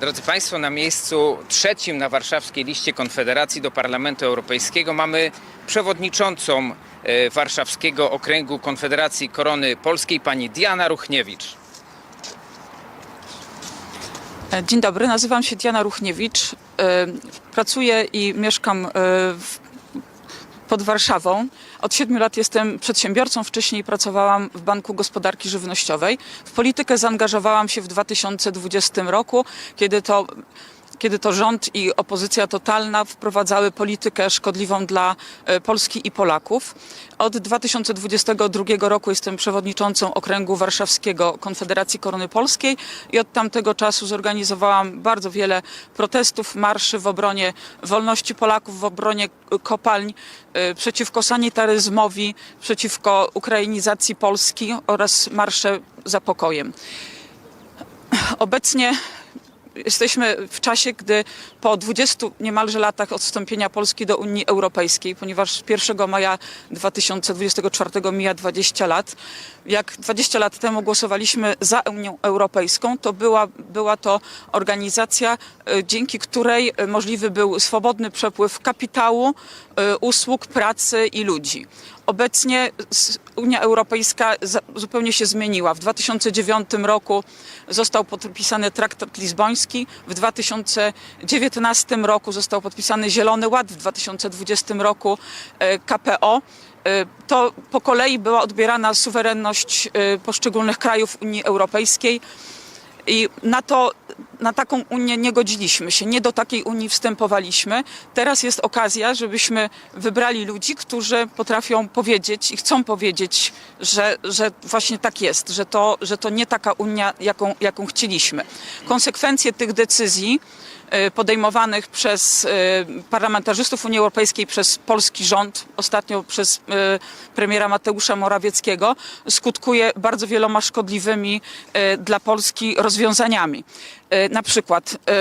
Drodzy Państwo, na miejscu trzecim na warszawskiej liście Konfederacji do Parlamentu Europejskiego mamy przewodniczącą e, warszawskiego okręgu Konfederacji Korony Polskiej, pani Diana Ruchniewicz. E, Dzień dobry, nazywam się Diana Ruchniewicz. E, Pracuję i mieszkam w, pod Warszawą. Od siedmiu lat jestem przedsiębiorcą. Wcześniej pracowałam w Banku Gospodarki Żywnościowej. W politykę zaangażowałam się w 2020 roku, kiedy to kiedy to rząd i opozycja totalna wprowadzały politykę szkodliwą dla e, Polski i Polaków. Od 2022 roku jestem przewodniczącą okręgu warszawskiego Konfederacji Korony Polskiej i od tamtego czasu zorganizowałam bardzo wiele protestów, marszy w obronie wolności Polaków, w obronie kopalń, e, przeciwko sanitaryzmowi, przeciwko ukrainizacji Polski oraz marsze za pokojem. Obecnie jesteśmy w czasie, gdy po 20 niemalże latach od wstąpienia Polski do Unii Europejskiej, ponieważ 1 maja 2024 mija 20 lat, jak 20 lat temu głosowaliśmy za Unią Europejską, to była, była to organizacja, e, dzięki której e, możliwy był swobodny przepływ kapitału, e, usług, pracy i ludzi. Obecnie Unia Europejska zupełnie się zmieniła. W 2009 roku został podpisany traktat lizboński, w 2019 roku został podpisany Zielony Ład, w 2020 roku e, KPO. E, To po kolei była odbierana suwerenność e, poszczególnych krajów Unii Europejskiej. I na, to, na taką Unię nie godziliśmy się, nie do takiej Unii wstępowaliśmy. Teraz jest okazja, żebyśmy wybrali ludzi, którzy potrafią powiedzieć i chcą powiedzieć, że, że właśnie tak jest, że to, że to nie taka Unia, jaką, jaką chcieliśmy. Konsekwencje tych decyzji e, podejmowanych przez e, parlamentarzystów Unii Europejskiej, przez polski rząd, ostatnio przez e, premiera Mateusza Morawieckiego, skutkuje bardzo wieloma szkodliwymi dla Polski rozwiązaniami. E, Na przykład e,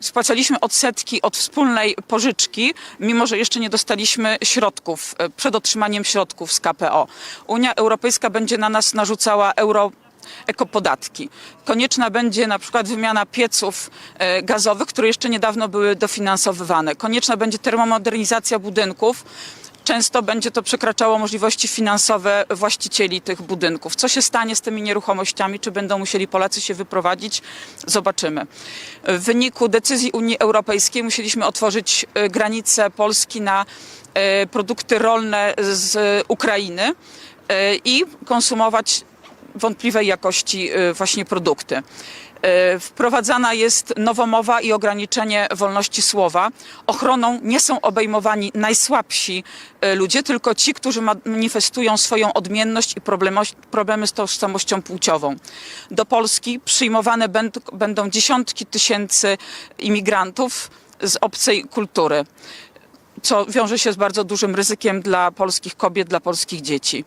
spłacaliśmy odsetki od wspólnej pożyczki, mimo że jeszcze nie dostaliśmy środków, e, przed otrzymaniem środków z KPO. Unia Europejska będzie na nas narzucała euro ekopodatki. Konieczna będzie na przykład wymiana pieców gazowych, które jeszcze niedawno były dofinansowywane. Konieczna będzie termomodernizacja budynków. Często będzie to przekraczało możliwości finansowe właścicieli tych budynków. Co się stanie z tymi nieruchomościami? Czy będą musieli Polacy się wyprowadzić? Zobaczymy. W wyniku decyzji Unii Europejskiej musieliśmy otworzyć e, granice Polski na e, produkty rolne z Ukrainy e, i konsumować wątpliwej jakości właśnie produkty. Y, Wprowadzana jest nowomowa i ograniczenie wolności słowa. Ochroną nie są obejmowani najsłabsi y, ludzie, tylko ci, którzy manifestują swoją odmienność i problemy z tożsamością płciową. Do Polski przyjmowane będ- będą dziesiątki tysięcy imigrantów z obcej kultury co wiąże się z bardzo dużym ryzykiem dla polskich kobiet, dla polskich dzieci.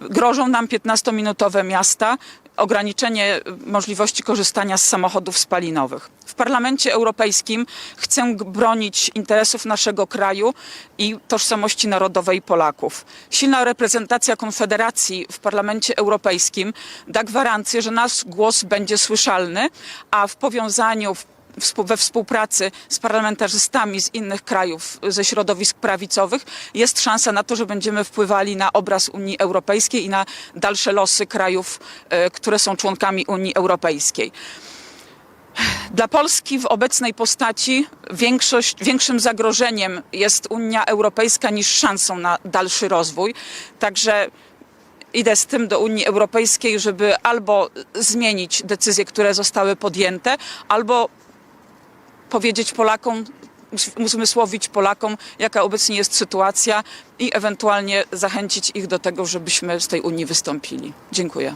Grożą nam 15-minutowe miasta, ograniczenie możliwości korzystania z samochodów spalinowych. W Parlamencie Europejskim chcę bronić interesów naszego kraju i tożsamości narodowej Polaków. Silna reprezentacja Konfederacji w Parlamencie Europejskim da gwarancję, że nasz głos będzie słyszalny, a w powiązaniu w we współpracy z parlamentarzystami z innych krajów, ze środowisk prawicowych, jest szansa na to, że będziemy wpływali na obraz Unii Europejskiej i na dalsze losy krajów, e, które są członkami Unii Europejskiej. Dla Polski w obecnej postaci większość, większym zagrożeniem jest Unia Europejska niż szansą na dalszy rozwój. Także idę z tym do Unii Europejskiej, żeby albo zmienić decyzje, które zostały podjęte, albo powiedzieć Polakom, uzmysłowić Polakom, jaka obecnie jest sytuacja i ewentualnie zachęcić ich do tego, żebyśmy z tej Unii wystąpili. Dziękuję.